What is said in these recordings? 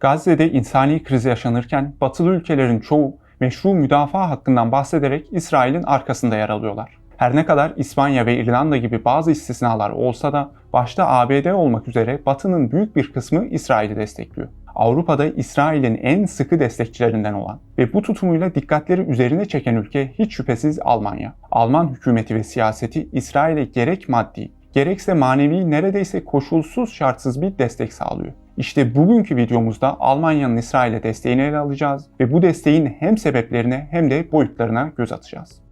Gazze'de insani kriz yaşanırken batılı ülkelerin çoğu meşru müdafaa hakkından bahsederek İsrail'in arkasında yer alıyorlar. Her ne kadar İspanya ve İrlanda gibi bazı istisnalar olsa da başta ABD olmak üzere Batı'nın büyük bir kısmı İsrail'i destekliyor. Avrupa'da İsrail'in en sıkı destekçilerinden olan ve bu tutumuyla dikkatleri üzerine çeken ülke hiç şüphesiz Almanya. Alman hükümeti ve siyaseti İsrail'e gerek maddi, gerekse manevi neredeyse koşulsuz şartsız bir destek sağlıyor. İşte bugünkü videomuzda Almanya'nın İsrail'e desteğini ele alacağız ve bu desteğin hem sebeplerine hem de boyutlarına göz atacağız.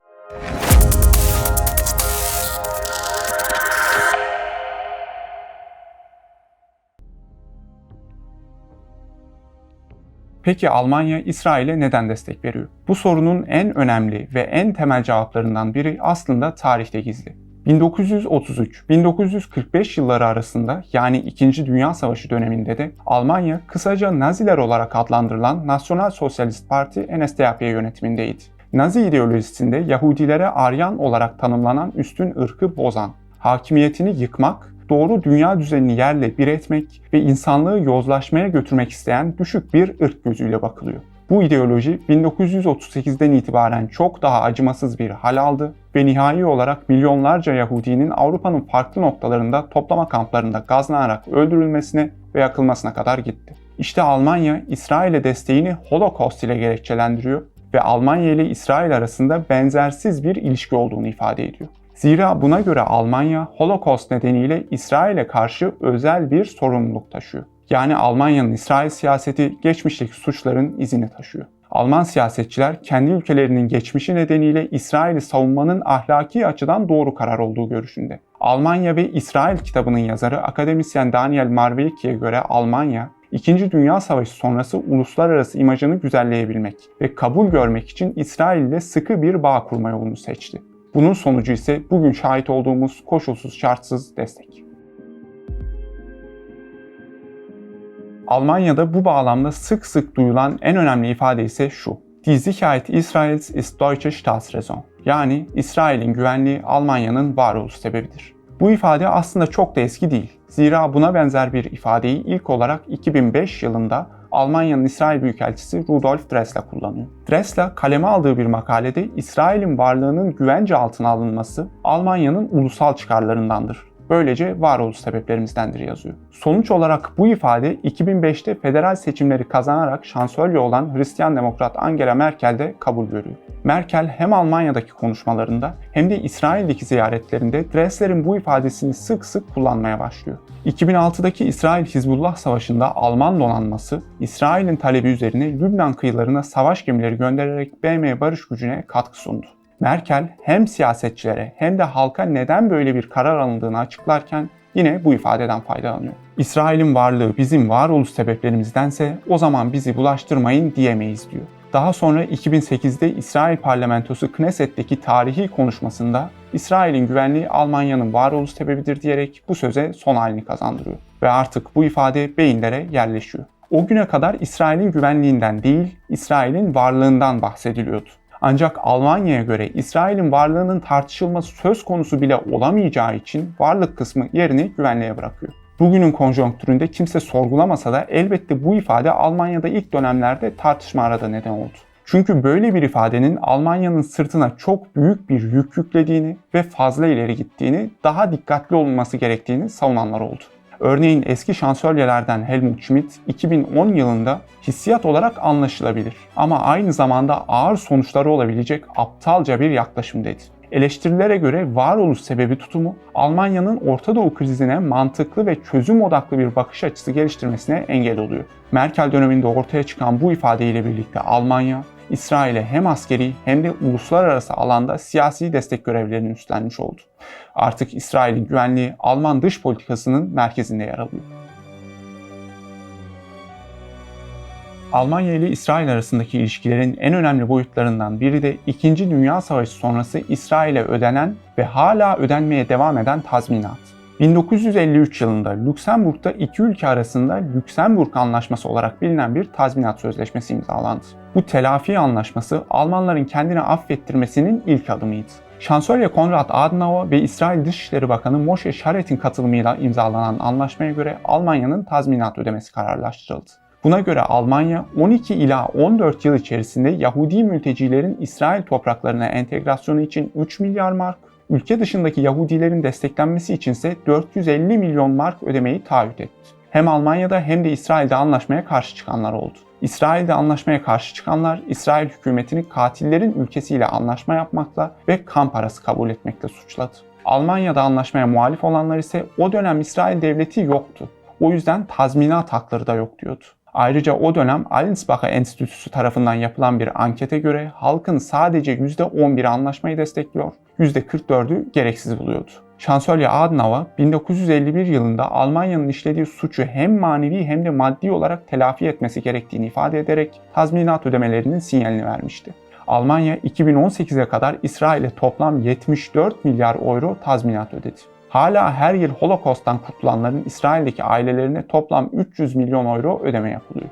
Peki Almanya İsrail'e neden destek veriyor? Bu sorunun en önemli ve en temel cevaplarından biri aslında tarihte gizli. 1933-1945 yılları arasında yani 2. Dünya Savaşı döneminde de Almanya kısaca Naziler olarak adlandırılan Nasyonal Sosyalist Parti NSDAP yönetimindeydi. Nazi ideolojisinde Yahudilere Aryan olarak tanımlanan üstün ırkı bozan, hakimiyetini yıkmak doğru dünya düzenini yerle bir etmek ve insanlığı yozlaşmaya götürmek isteyen düşük bir ırk gözüyle bakılıyor. Bu ideoloji 1938'den itibaren çok daha acımasız bir hal aldı ve nihai olarak milyonlarca Yahudinin Avrupa'nın farklı noktalarında toplama kamplarında gazlanarak öldürülmesine ve yakılmasına kadar gitti. İşte Almanya İsrail'e desteğini Holocaust ile gerekçelendiriyor ve Almanya ile İsrail arasında benzersiz bir ilişki olduğunu ifade ediyor. Zira buna göre Almanya Holocaust nedeniyle İsrail'e karşı özel bir sorumluluk taşıyor. Yani Almanya'nın İsrail siyaseti geçmişteki suçların izini taşıyor. Alman siyasetçiler kendi ülkelerinin geçmişi nedeniyle İsrail'i savunmanın ahlaki açıdan doğru karar olduğu görüşünde. Almanya ve İsrail kitabının yazarı akademisyen Daniel Marwecki'ye göre Almanya, İkinci Dünya Savaşı sonrası uluslararası imajını güzelleyebilmek ve kabul görmek için İsrail ile sıkı bir bağ kurma yolunu seçti. Bunun sonucu ise bugün şahit olduğumuz koşulsuz şartsız destek. Almanya'da bu bağlamda sık sık duyulan en önemli ifade ise şu. Die Sicherheit Israels ist deutsche Staatsräson. Yani İsrail'in güvenliği Almanya'nın varoluş sebebidir. Bu ifade aslında çok da eski değil. Zira buna benzer bir ifadeyi ilk olarak 2005 yılında Almanya'nın İsrail Büyükelçisi Rudolf Dressler kullanıyor. Dressler kaleme aldığı bir makalede İsrail'in varlığının güvence altına alınması Almanya'nın ulusal çıkarlarındandır. Böylece varoluş sebeplerimizdendir yazıyor. Sonuç olarak bu ifade 2005'te federal seçimleri kazanarak şansölye olan Hristiyan Demokrat Angela Merkel de kabul görüyor. Merkel hem Almanya'daki konuşmalarında hem de İsrail'deki ziyaretlerinde Dressler'in bu ifadesini sık sık kullanmaya başlıyor. 2006'daki İsrail-Hizbullah savaşında Alman donanması İsrail'in talebi üzerine Lübnan kıyılarına savaş gemileri göndererek BM barış gücüne katkı sundu. Merkel hem siyasetçilere hem de halka neden böyle bir karar alındığını açıklarken yine bu ifadeden faydalanıyor. İsrail'in varlığı bizim varoluş sebeplerimizdense o zaman bizi bulaştırmayın diyemeyiz diyor. Daha sonra 2008'de İsrail parlamentosu Knesset'teki tarihi konuşmasında İsrail'in güvenliği Almanya'nın varoluş sebebidir diyerek bu söze son halini kazandırıyor. Ve artık bu ifade beyinlere yerleşiyor. O güne kadar İsrail'in güvenliğinden değil, İsrail'in varlığından bahsediliyordu. Ancak Almanya'ya göre İsrail'in varlığının tartışılması söz konusu bile olamayacağı için varlık kısmı yerini güvenliğe bırakıyor. Bugünün konjonktüründe kimse sorgulamasa da elbette bu ifade Almanya'da ilk dönemlerde tartışma arada neden oldu. Çünkü böyle bir ifadenin Almanya'nın sırtına çok büyük bir yük yüklediğini ve fazla ileri gittiğini, daha dikkatli olunması gerektiğini savunanlar oldu. Örneğin eski şansölyelerden Helmut Schmidt 2010 yılında hissiyat olarak anlaşılabilir ama aynı zamanda ağır sonuçları olabilecek aptalca bir yaklaşım dedi. Eleştirilere göre varoluş sebebi tutumu Almanya'nın Orta Doğu krizine mantıklı ve çözüm odaklı bir bakış açısı geliştirmesine engel oluyor. Merkel döneminde ortaya çıkan bu ifadeyle birlikte Almanya, İsrail'e hem askeri hem de uluslararası alanda siyasi destek görevlerini üstlenmiş oldu. Artık İsrail'in güvenliği Alman dış politikasının merkezinde yer alıyor. Almanya ile İsrail arasındaki ilişkilerin en önemli boyutlarından biri de 2. Dünya Savaşı sonrası İsrail'e ödenen ve hala ödenmeye devam eden tazminat. 1953 yılında Lüksemburg'da iki ülke arasında Lüksemburg Anlaşması olarak bilinen bir tazminat sözleşmesi imzalandı. Bu telafi anlaşması Almanların kendini affettirmesinin ilk adımıydı. Şansölye Konrad Adenauer ve İsrail Dışişleri Bakanı Moshe Sharet'in katılımıyla imzalanan anlaşmaya göre Almanya'nın tazminat ödemesi kararlaştırıldı. Buna göre Almanya 12 ila 14 yıl içerisinde Yahudi mültecilerin İsrail topraklarına entegrasyonu için 3 milyar mark, ülke dışındaki Yahudilerin desteklenmesi içinse 450 milyon mark ödemeyi taahhüt etti. Hem Almanya'da hem de İsrail'de anlaşmaya karşı çıkanlar oldu. İsrail'de anlaşmaya karşı çıkanlar İsrail hükümetini katillerin ülkesiyle anlaşma yapmakla ve kan parası kabul etmekle suçladı. Almanya'da anlaşmaya muhalif olanlar ise o dönem İsrail devleti yoktu. O yüzden tazminat hakları da yok diyordu. Ayrıca o dönem Allensbacher Enstitüsü tarafından yapılan bir ankete göre halkın sadece %11'i anlaşmayı destekliyor, %44'ü gereksiz buluyordu. Şansölye Adenauer 1951 yılında Almanya'nın işlediği suçu hem manevi hem de maddi olarak telafi etmesi gerektiğini ifade ederek tazminat ödemelerinin sinyalini vermişti. Almanya 2018'e kadar İsrail'e toplam 74 milyar euro tazminat ödedi. Hala her yıl Holocaust'tan kurtulanların İsrail'deki ailelerine toplam 300 milyon euro ödeme yapılıyor.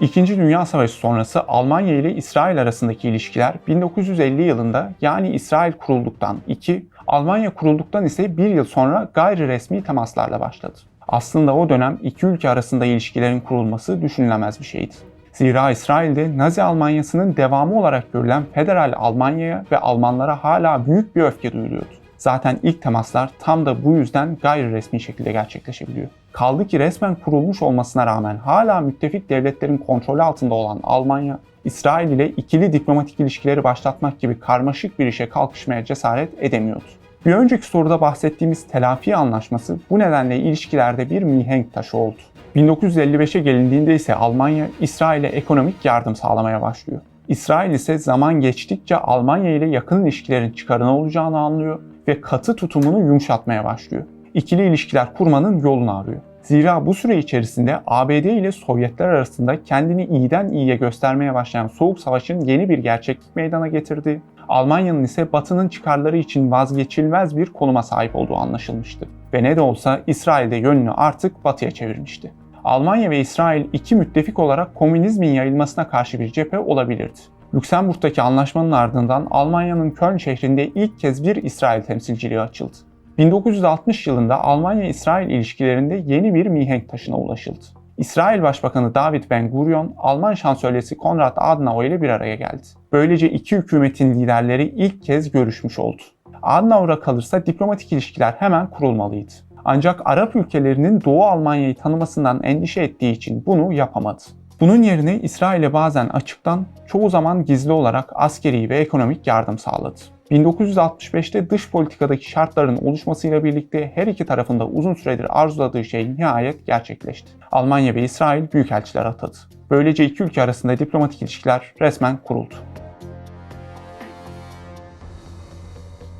İkinci Dünya Savaşı sonrası Almanya ile İsrail arasındaki ilişkiler 1950 yılında yani İsrail kurulduktan 2, Almanya kurulduktan ise 1 yıl sonra gayri resmi temaslarla başladı. Aslında o dönem iki ülke arasında ilişkilerin kurulması düşünülemez bir şeydi. Zira İsrail'de Nazi Almanyası'nın devamı olarak görülen federal Almanya'ya ve Almanlara hala büyük bir öfke duyuluyordu. Zaten ilk temaslar tam da bu yüzden gayri resmi şekilde gerçekleşebiliyor. Kaldı ki resmen kurulmuş olmasına rağmen hala müttefik devletlerin kontrolü altında olan Almanya, İsrail ile ikili diplomatik ilişkileri başlatmak gibi karmaşık bir işe kalkışmaya cesaret edemiyordu. Bir önceki soruda bahsettiğimiz telafi anlaşması bu nedenle ilişkilerde bir mihenk taşı oldu. 1955'e gelindiğinde ise Almanya İsrail'e ekonomik yardım sağlamaya başlıyor. İsrail ise zaman geçtikçe Almanya ile yakın ilişkilerin çıkarını olacağını anlıyor ve katı tutumunu yumuşatmaya başlıyor. İkili ilişkiler kurmanın yolunu arıyor. Zira bu süre içerisinde ABD ile Sovyetler arasında kendini iyiden iyiye göstermeye başlayan Soğuk Savaş'ın yeni bir gerçeklik meydana getirdi. Almanya'nın ise Batı'nın çıkarları için vazgeçilmez bir konuma sahip olduğu anlaşılmıştı. Ve ne de olsa İsrail'de yönünü artık Batı'ya çevirmişti. Almanya ve İsrail iki müttefik olarak komünizmin yayılmasına karşı bir cephe olabilirdi. Lüksemburg'daki anlaşmanın ardından Almanya'nın Köln şehrinde ilk kez bir İsrail temsilciliği açıldı. 1960 yılında Almanya-İsrail ilişkilerinde yeni bir mihenk taşına ulaşıldı. İsrail Başbakanı David Ben Gurion, Alman şansölyesi Konrad Adenauer ile bir araya geldi. Böylece iki hükümetin liderleri ilk kez görüşmüş oldu. Adenauer'a kalırsa diplomatik ilişkiler hemen kurulmalıydı. Ancak Arap ülkelerinin Doğu Almanya'yı tanımasından endişe ettiği için bunu yapamadı. Bunun yerine İsrail'e bazen açıktan, çoğu zaman gizli olarak askeri ve ekonomik yardım sağladı. 1965'te dış politikadaki şartların oluşmasıyla birlikte her iki tarafında uzun süredir arzuladığı şey nihayet gerçekleşti. Almanya ve İsrail büyükelçiler atadı. Böylece iki ülke arasında diplomatik ilişkiler resmen kuruldu.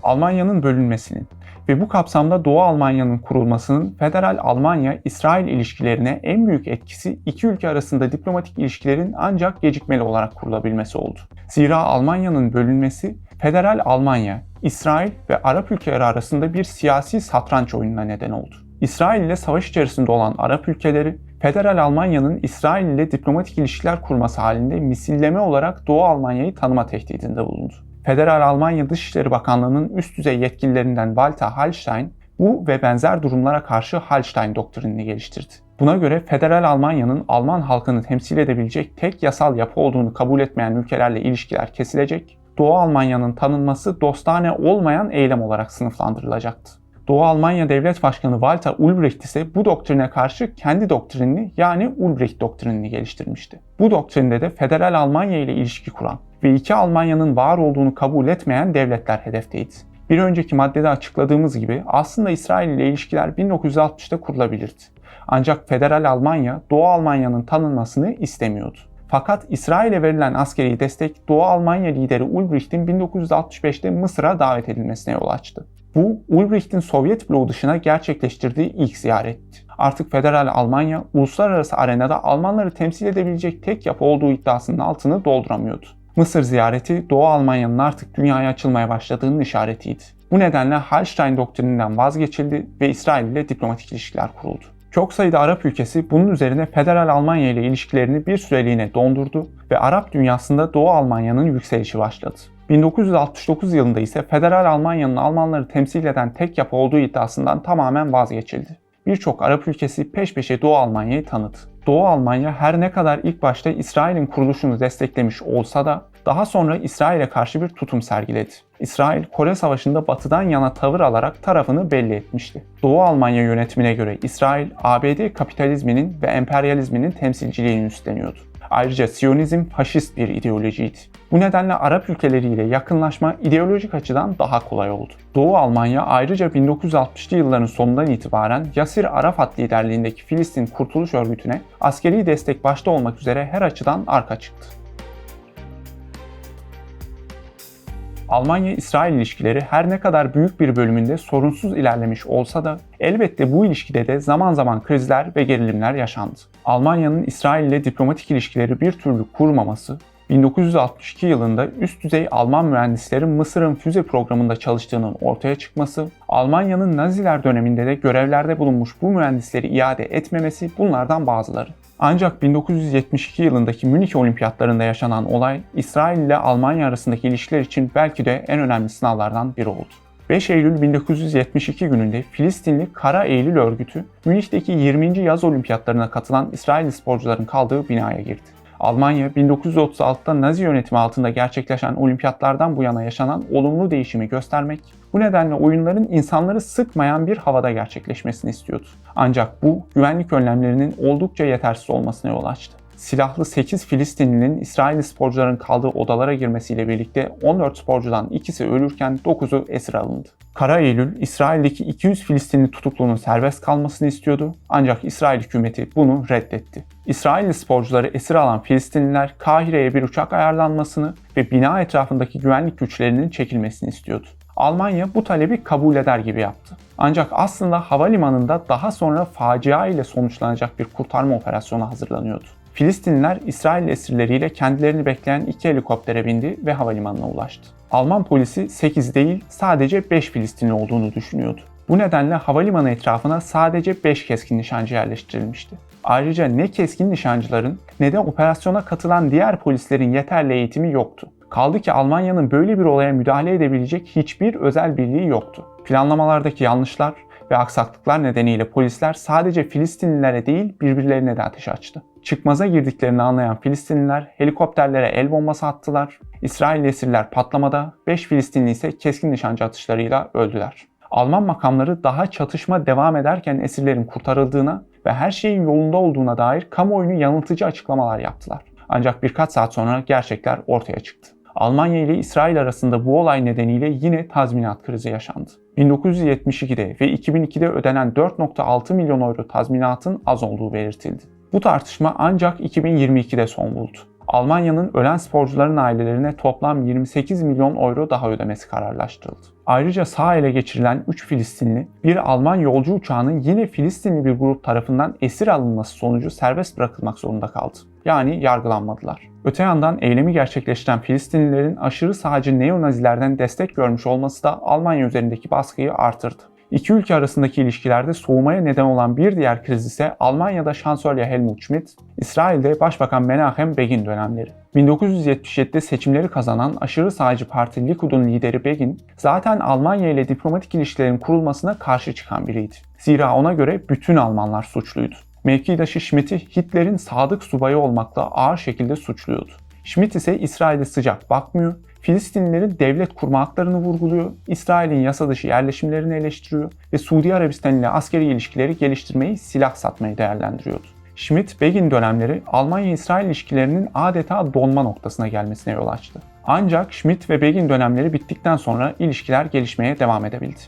Almanya'nın bölünmesinin ve bu kapsamda Doğu Almanya'nın kurulmasının Federal Almanya-İsrail ilişkilerine en büyük etkisi iki ülke arasında diplomatik ilişkilerin ancak gecikmeli olarak kurulabilmesi oldu. Zira Almanya'nın bölünmesi Federal Almanya, İsrail ve Arap ülkeleri arasında bir siyasi satranç oyununa neden oldu. İsrail ile savaş içerisinde olan Arap ülkeleri, Federal Almanya'nın İsrail ile diplomatik ilişkiler kurması halinde misilleme olarak Doğu Almanya'yı tanıma tehdidinde bulundu. Federal Almanya Dışişleri Bakanlığı'nın üst düzey yetkililerinden Walter Hallstein bu ve benzer durumlara karşı Hallstein doktrinini geliştirdi. Buna göre Federal Almanya'nın Alman halkını temsil edebilecek tek yasal yapı olduğunu kabul etmeyen ülkelerle ilişkiler kesilecek, Doğu Almanya'nın tanınması dostane olmayan eylem olarak sınıflandırılacaktı. Doğu Almanya Devlet Başkanı Walter Ulbricht ise bu doktrine karşı kendi doktrinini yani Ulbricht doktrinini geliştirmişti. Bu doktrinde de Federal Almanya ile ilişki kuran ve iki Almanya'nın var olduğunu kabul etmeyen devletler hedefteydi. Bir önceki maddede açıkladığımız gibi aslında İsrail ile ilişkiler 1960'ta kurulabilirdi. Ancak Federal Almanya Doğu Almanya'nın tanınmasını istemiyordu. Fakat İsrail'e verilen askeri destek Doğu Almanya lideri Ulbricht'in 1965'te Mısır'a davet edilmesine yol açtı. Bu Ulbricht'in Sovyet bloğu dışına gerçekleştirdiği ilk ziyaretti. Artık Federal Almanya uluslararası arenada Almanları temsil edebilecek tek yapı olduğu iddiasının altını dolduramıyordu. Mısır ziyareti Doğu Almanya'nın artık dünyaya açılmaya başladığının işaretiydi. Bu nedenle Hallstein doktrininden vazgeçildi ve İsrail ile diplomatik ilişkiler kuruldu. Çok sayıda Arap ülkesi bunun üzerine Federal Almanya ile ilişkilerini bir süreliğine dondurdu ve Arap dünyasında Doğu Almanya'nın yükselişi başladı. 1969 yılında ise Federal Almanya'nın Almanları temsil eden tek yapı olduğu iddiasından tamamen vazgeçildi. birçok Arap ülkesi peş peşe Doğu Almanya'yı tanıdı. Doğu Almanya her ne kadar ilk başta İsrail'in kuruluşunu desteklemiş olsa da daha sonra İsrail'e karşı bir tutum sergiledi. İsrail, Kore Savaşı'nda batıdan yana tavır alarak tarafını belli etmişti. Doğu Almanya yönetimine göre İsrail, ABD kapitalizminin ve emperyalizminin temsilciliğini üstleniyordu. Ayrıca Siyonizm faşist bir ideolojiydi. Bu nedenle Arap ülkeleriyle yakınlaşma ideolojik açıdan daha kolay oldu. Doğu Almanya ayrıca 1960'lı yılların sonundan itibaren Yasir Arafat liderliğindeki Filistin Kurtuluş Örgütü'ne askeri destek başta olmak üzere her açıdan arka çıktı. Almanya-İsrail ilişkileri her ne kadar büyük bir bölümünde sorunsuz ilerlemiş olsa da elbette bu ilişkide de zaman zaman krizler ve gerilimler yaşandı. Almanya'nın İsrail ile diplomatik ilişkileri bir türlü kurmaması, 1962 yılında üst düzey Alman mühendislerin Mısır'ın füze programında çalıştığının ortaya çıkması, Almanya'nın Naziler döneminde de görevlerde bulunmuş bu mühendisleri iade etmemesi bunlardan bazıları. Ancak 1972 yılındaki Münih Olimpiyatlarında yaşanan olay İsrail ile Almanya arasındaki ilişkiler için belki de en önemli sınavlardan biri oldu. 5 Eylül 1972 gününde Filistinli Kara Eylül örgütü Münih'teki 20. yaz olimpiyatlarına katılan İsrail sporcuların kaldığı binaya girdi. Almanya 1936'da Nazi yönetimi altında gerçekleşen olimpiyatlardan bu yana yaşanan olumlu değişimi göstermek, bu nedenle oyunların insanları sıkmayan bir havada gerçekleşmesini istiyordu. Ancak bu güvenlik önlemlerinin oldukça yetersiz olmasına yol açtı silahlı 8 Filistinlinin İsrail sporcuların kaldığı odalara girmesiyle birlikte 14 sporcudan ikisi ölürken 9'u esir alındı. Kara Eylül, İsrail'deki 200 Filistinli tutuklunun serbest kalmasını istiyordu ancak İsrail hükümeti bunu reddetti. İsrailli sporcuları esir alan Filistinliler Kahire'ye bir uçak ayarlanmasını ve bina etrafındaki güvenlik güçlerinin çekilmesini istiyordu. Almanya bu talebi kabul eder gibi yaptı. Ancak aslında havalimanında daha sonra facia ile sonuçlanacak bir kurtarma operasyonu hazırlanıyordu. Filistinliler İsrail esirleriyle kendilerini bekleyen iki helikoptere bindi ve havalimanına ulaştı. Alman polisi 8 değil sadece 5 Filistinli olduğunu düşünüyordu. Bu nedenle havalimanı etrafına sadece 5 keskin nişancı yerleştirilmişti. Ayrıca ne keskin nişancıların ne de operasyona katılan diğer polislerin yeterli eğitimi yoktu. Kaldı ki Almanya'nın böyle bir olaya müdahale edebilecek hiçbir özel birliği yoktu. Planlamalardaki yanlışlar ve aksaklıklar nedeniyle polisler sadece Filistinlilere değil birbirlerine de ateş açtı. Çıkmaza girdiklerini anlayan Filistinliler helikopterlere el bombası attılar. İsrail esirler patlamada, 5 Filistinli ise keskin nişancı atışlarıyla öldüler. Alman makamları daha çatışma devam ederken esirlerin kurtarıldığına ve her şeyin yolunda olduğuna dair kamuoyunu yanıltıcı açıklamalar yaptılar. Ancak birkaç saat sonra gerçekler ortaya çıktı. Almanya ile İsrail arasında bu olay nedeniyle yine tazminat krizi yaşandı. 1972'de ve 2002'de ödenen 4.6 milyon euro tazminatın az olduğu belirtildi. Bu tartışma ancak 2022'de son buldu. Almanya'nın ölen sporcuların ailelerine toplam 28 milyon euro daha ödemesi kararlaştırıldı. Ayrıca sağ ele geçirilen 3 Filistinli, bir Alman yolcu uçağının yine Filistinli bir grup tarafından esir alınması sonucu serbest bırakılmak zorunda kaldı. Yani yargılanmadılar. Öte yandan eylemi gerçekleştiren Filistinlilerin aşırı sağcı neonazilerden destek görmüş olması da Almanya üzerindeki baskıyı artırdı. İki ülke arasındaki ilişkilerde soğumaya neden olan bir diğer kriz ise Almanya'da şansölye Helmut Schmidt, İsrail'de Başbakan Menachem Begin dönemleri. 1977'de seçimleri kazanan aşırı sağcı parti Likud'un lideri Begin, zaten Almanya ile diplomatik ilişkilerin kurulmasına karşı çıkan biriydi. Zira ona göre bütün Almanlar suçluydu. Mevkidaşı Schmidt'i Hitler'in sadık subayı olmakla ağır şekilde suçluyordu. Schmidt ise İsrail'e sıcak bakmıyor, Filistinlilerin devlet kurma haklarını vurguluyor, İsrail'in yasa dışı yerleşimlerini eleştiriyor ve Suudi Arabistan ile askeri ilişkileri geliştirmeyi, silah satmayı değerlendiriyordu. Schmidt-Begin dönemleri Almanya-İsrail ilişkilerinin adeta donma noktasına gelmesine yol açtı. Ancak Schmidt ve Begin dönemleri bittikten sonra ilişkiler gelişmeye devam edebildi.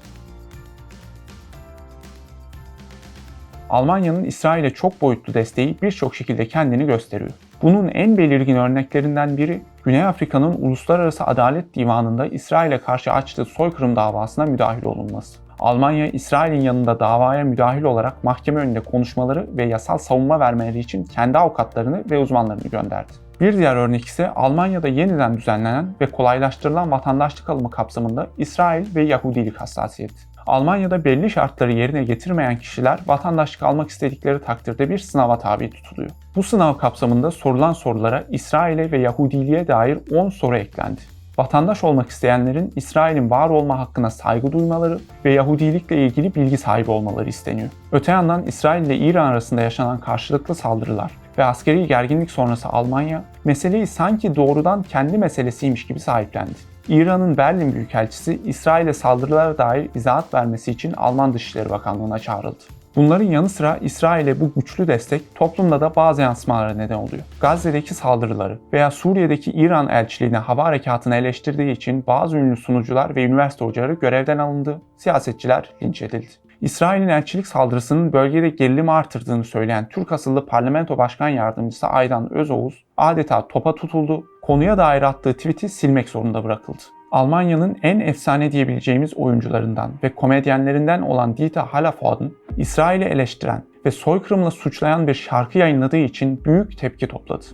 Almanya'nın İsrail'e çok boyutlu desteği birçok şekilde kendini gösteriyor. Bunun en belirgin örneklerinden biri Güney Afrika'nın Uluslararası Adalet Divanı'nda İsrail'e karşı açtığı soykırım davasına müdahil olunması. Almanya, İsrail'in yanında davaya müdahil olarak mahkeme önünde konuşmaları ve yasal savunma vermeleri için kendi avukatlarını ve uzmanlarını gönderdi. Bir diğer örnek ise Almanya'da yeniden düzenlenen ve kolaylaştırılan vatandaşlık alımı kapsamında İsrail ve Yahudilik hassasiyeti. Almanya'da belli şartları yerine getirmeyen kişiler vatandaşlık almak istedikleri takdirde bir sınava tabi tutuluyor. Bu sınav kapsamında sorulan sorulara İsrail'e ve Yahudiliğe dair 10 soru eklendi. Vatandaş olmak isteyenlerin İsrail'in var olma hakkına saygı duymaları ve Yahudilikle ilgili bilgi sahibi olmaları isteniyor. Öte yandan İsrail ile İran arasında yaşanan karşılıklı saldırılar ve askeri gerginlik sonrası Almanya meseleyi sanki doğrudan kendi meselesiymiş gibi sahiplendi. İran'ın Berlin Büyükelçisi İsrail'e saldırılara dair izahat vermesi için Alman Dışişleri Bakanlığı'na çağrıldı. Bunların yanı sıra İsrail'e bu güçlü destek toplumda da bazı yansımalara neden oluyor. Gazze'deki saldırıları veya Suriye'deki İran elçiliğine hava harekatını eleştirdiği için bazı ünlü sunucular ve üniversite hocaları görevden alındı, siyasetçiler linç edildi. İsrail'in elçilik saldırısının bölgede gerilimi artırdığını söyleyen Türk asıllı parlamento başkan yardımcısı Aydan Özoğuz adeta topa tutuldu, konuya dair attığı tweet'i silmek zorunda bırakıldı. Almanya'nın en efsane diyebileceğimiz oyuncularından ve komedyenlerinden olan Dieter Hallervorden, İsrail'i eleştiren ve soykırımla suçlayan bir şarkı yayınladığı için büyük tepki topladı.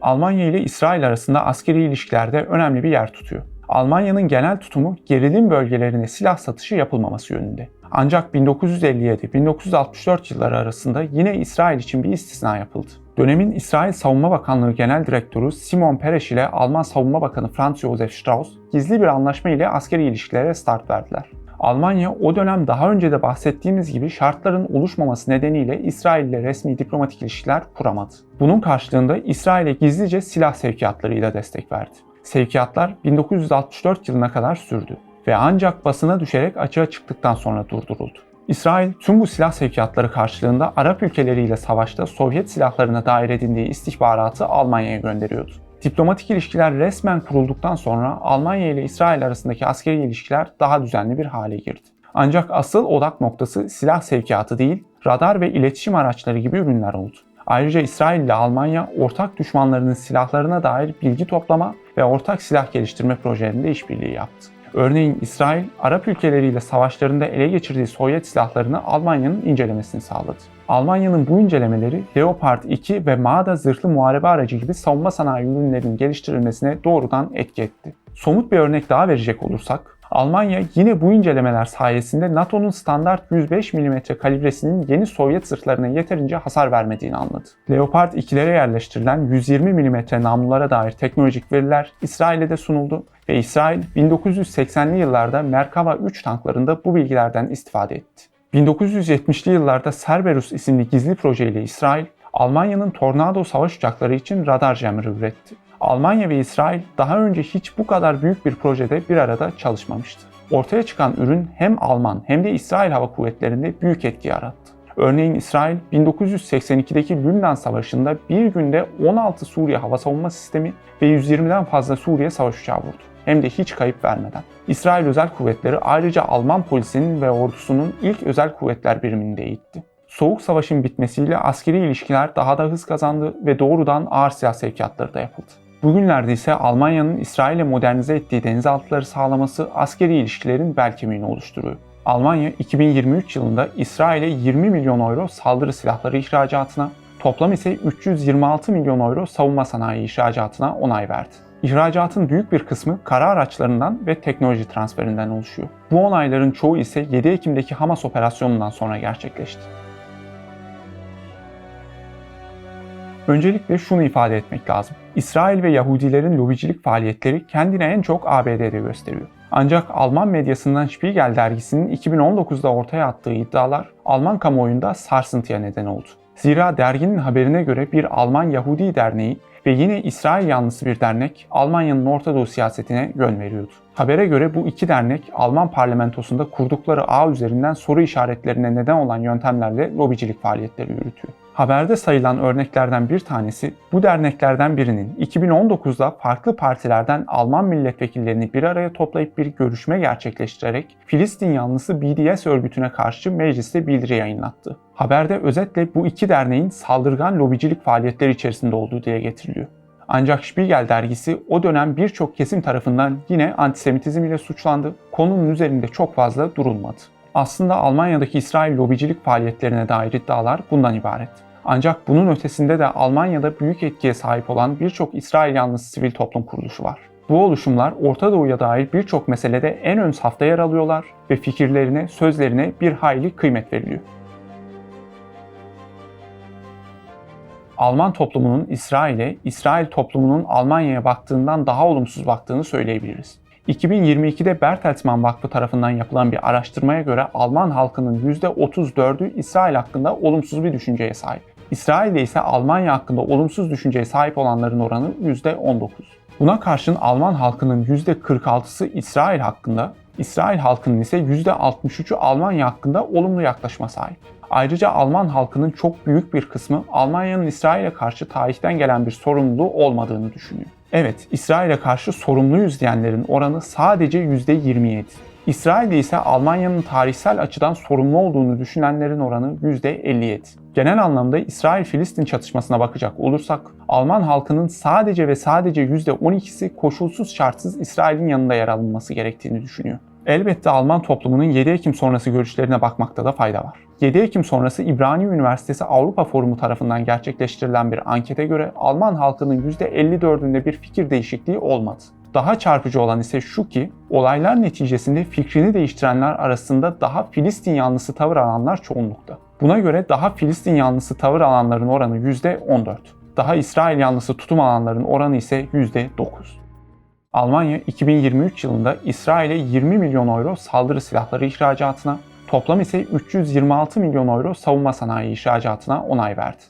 Almanya ile İsrail arasında askeri ilişkilerde önemli bir yer tutuyor. Almanya'nın genel tutumu gerilim bölgelerine silah satışı yapılmaması yönünde. Ancak 1957-1964 yılları arasında yine İsrail için bir istisna yapıldı. Dönemin İsrail Savunma Bakanlığı Genel Direktörü Simon Peres ile Alman Savunma Bakanı Franz Josef Strauss gizli bir anlaşma ile askeri ilişkilere start verdiler. Almanya o dönem daha önce de bahsettiğimiz gibi şartların oluşmaması nedeniyle İsrail ile resmi diplomatik ilişkiler kuramadı. Bunun karşılığında İsrail'e gizlice silah sevkiyatlarıyla destek verdi. Sevkiyatlar 1964 yılına kadar sürdü ve ancak basına düşerek açığa çıktıktan sonra durduruldu. İsrail tüm bu silah sevkiyatları karşılığında Arap ülkeleriyle savaşta Sovyet silahlarına dair edindiği istihbaratı Almanya'ya gönderiyordu. Diplomatik ilişkiler resmen kurulduktan sonra Almanya ile İsrail arasındaki askeri ilişkiler daha düzenli bir hale girdi. Ancak asıl odak noktası silah sevkiyatı değil, radar ve iletişim araçları gibi ürünler oldu. Ayrıca İsrail ile Almanya ortak düşmanlarının silahlarına dair bilgi toplama ve ortak silah geliştirme projelerinde işbirliği yaptı. Örneğin İsrail, Arap ülkeleriyle savaşlarında ele geçirdiği Sovyet silahlarını Almanya'nın incelemesini sağladı. Almanya'nın bu incelemeleri Leopard 2 ve Marder zırhlı muharebe aracı gibi savunma sanayi ürünlerinin geliştirilmesine doğrudan etki etti. Somut bir örnek daha verecek olursak, Almanya yine bu incelemeler sayesinde NATO'nun standart 105 mm kalibresinin yeni Sovyet zırhlarına yeterince hasar vermediğini anladı. Leopard 2'lere yerleştirilen 120 mm namlulara dair teknolojik veriler İsrail'e de sunuldu ve İsrail 1980'li yıllarda Merkava 3 tanklarında bu bilgilerden istifade etti. 1970'li yıllarda Cerberus isimli gizli projeyle İsrail, Almanya'nın Tornado savaş uçakları için radar jammer'ı üretti. Almanya ve İsrail daha önce hiç bu kadar büyük bir projede bir arada çalışmamıştı. Ortaya çıkan ürün hem Alman hem de İsrail Hava Kuvvetleri'nde büyük etki yarattı. Örneğin İsrail 1982'deki Lübnan Savaşı'nda bir günde 16 Suriye hava savunma sistemi ve 120'den fazla Suriye savaş uçağı vurdu. Hem de hiç kayıp vermeden. İsrail Özel Kuvvetleri ayrıca Alman polisinin ve ordusunun ilk özel kuvvetler birimini de eğitti. Soğuk Savaş'ın bitmesiyle askeri ilişkiler daha da hız kazandı ve doğrudan ağır silah sevkiyatları da yapıldı. Bugünlerde ise Almanya'nın İsrail'e modernize ettiği denizaltıları sağlaması askeri ilişkilerin bel kemiğini oluşturuyor. Almanya 2023 yılında İsrail'e 20 milyon euro saldırı silahları ihracatına, toplam ise 326 milyon euro savunma sanayi ihracatına onay verdi. İhracatın büyük bir kısmı kara araçlarından ve teknoloji transferinden oluşuyor. Bu onayların çoğu ise 7 Ekim'deki Hamas operasyonundan sonra gerçekleşti. Öncelikle şunu ifade etmek lazım. İsrail ve Yahudilerin lobicilik faaliyetleri kendine en çok ABD'de gösteriyor. Ancak Alman medyasından Spiegel dergisinin 2019'da ortaya attığı iddialar Alman kamuoyunda sarsıntıya neden oldu. Zira derginin haberine göre bir Alman Yahudi derneği ve yine İsrail yanlısı bir dernek Almanya'nın Orta Doğu siyasetine yön veriyordu. Habere göre bu iki dernek Alman parlamentosunda kurdukları ağ üzerinden soru işaretlerine neden olan yöntemlerle lobicilik faaliyetleri yürütüyor. Haberde sayılan örneklerden bir tanesi bu derneklerden birinin 2019'da farklı partilerden Alman milletvekillerini bir araya toplayıp bir görüşme gerçekleştirerek Filistin yanlısı BDS örgütüne karşı mecliste bildiri yayınlattı. Haberde özetle bu iki derneğin saldırgan lobicilik faaliyetleri içerisinde olduğu dile getiriliyor. Ancak Spiegel dergisi o dönem birçok kesim tarafından yine antisemitizm ile suçlandı. Konunun üzerinde çok fazla durulmadı. Aslında Almanya'daki İsrail lobicilik faaliyetlerine dair iddialar bundan ibaret. Ancak bunun ötesinde de Almanya'da büyük etkiye sahip olan birçok İsrail yanlısı sivil toplum kuruluşu var. Bu oluşumlar Orta Doğu'ya dair birçok meselede en ön safta yer alıyorlar ve fikirlerine, sözlerine bir hayli kıymet veriliyor. Alman toplumunun İsrail'e, İsrail toplumunun Almanya'ya baktığından daha olumsuz baktığını söyleyebiliriz. 2022'de Bertelsmann Vakfı tarafından yapılan bir araştırmaya göre Alman halkının %34'ü İsrail hakkında olumsuz bir düşünceye sahip. İsrail'de ise Almanya hakkında olumsuz düşünceye sahip olanların oranı %19. Buna karşın Alman halkının %46'sı İsrail hakkında, İsrail halkının ise %63'ü Almanya hakkında olumlu yaklaşıma sahip. Ayrıca Alman halkının çok büyük bir kısmı Almanya'nın İsrail'e karşı tarihten gelen bir sorumluluğu olmadığını düşünüyor. Evet, İsrail'e karşı sorumluyuz diyenlerin oranı sadece %27. İsrail'de ise Almanya'nın tarihsel açıdan sorumlu olduğunu düşünenlerin oranı %57. Genel anlamda İsrail-Filistin çatışmasına bakacak olursak, Alman halkının sadece ve sadece %12'si koşulsuz şartsız İsrail'in yanında yer alınması gerektiğini düşünüyor. Elbette Alman toplumunun 7 Ekim sonrası görüşlerine bakmakta da fayda var. 7 Ekim sonrası İbrani Üniversitesi Avrupa Forumu tarafından gerçekleştirilen bir ankete göre Alman halkının %54'ünde bir fikir değişikliği olmadı. Daha çarpıcı olan ise şu ki olaylar neticesinde fikrini değiştirenler arasında daha Filistin yanlısı tavır alanlar çoğunlukta. Buna göre daha Filistin yanlısı tavır alanların oranı %14. Daha İsrail yanlısı tutum alanların oranı ise %9. Almanya 2023 yılında İsrail'e 20 milyon euro saldırı silahları ihracatına, toplam ise 326 milyon euro savunma sanayi ihracatına onay verdi.